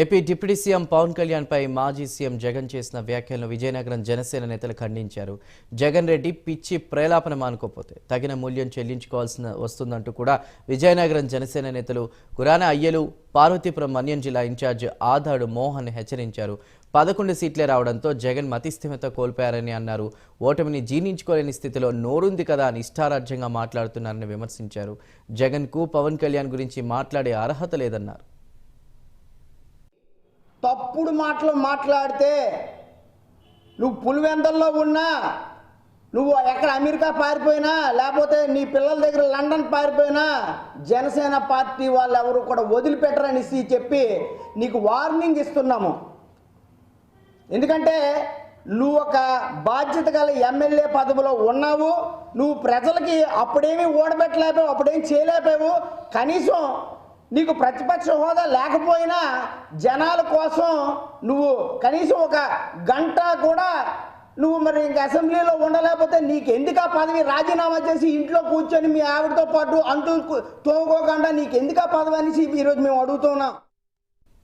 AP deputy CM Pawan Kalyan పై మాజీ CM Jagan చేసిన వ్యాఖ్యలను విజయనగరం జనసేన నేతలు ఖండించారు. జగన్ రెడ్డి పిచ్చి ప్రేలాపన మానుకోపోతే తగిన మూల్యం చెల్లించుకోవాల్సిన వస్తుందంటూ కూడా విజయనగరం జనసేన నేతలు కురాన అయ్యలు పార్వతీపురం మన్యం జిల్లా ఇన్ఛార్జ్ ఆదాడు మోహన్ హెచ్చరించారు. పదకొండు సీట్లే రావడంతో జగన్ మతిస్థిమత కోల్పోయారని అన్నారు. ఓటమిని జీర్ణించుకోలేని స్థితిలో నోరుంది కదా అని ఇష్టారాజ్యంగా మాట్లాడుతున్నారని విమర్శించారు. జగన్కు పవన్ కళ్యాణ్ గురించి మాట్లాడే అర్హత లేదన్నారు. తప్పుడు మాటలు మాట్లాడితే నువ్వు పులివెందల్లో ఉన్నా నువ్వు ఎక్కడ అమెరికా పారిపోయినా లేకపోతే నీ పిల్లల దగ్గర లండన్ పారిపోయినా జనసేన పార్టీ వాళ్ళు ఎవరు కూడా వదిలిపెట్టరనేసి చెప్పి నీకు వార్నింగ్ ఇస్తున్నాము. ఎందుకంటే నువ్వు ఒక బాధ్యత గల ఎమ్మెల్యే పదవిలో ఉన్నావు నువ్వు ప్రజలకి అప్పుడేమీ ఓడబెట్టలేపావు అప్పుడేం చేయలేపావు కనీసం నీకు ప్రతిపక్ష హోదా లేకపోయినా జనాల కోసం నువ్వు కనీసం ఒక గంట కూడా నువ్వు మరి ఇంక అసెంబ్లీలో ఉండలేకపోతే నీకు ఎందుకు ఆ పదవి? రాజీనామా చేసి ఇంట్లో కూర్చొని మీ ఆవిడతో పాటు అంటూ తోముకోకుండా నీకు ఎందుకు ఆ పదవి అనేసి ఈరోజు మేము అడుగుతున్నాం.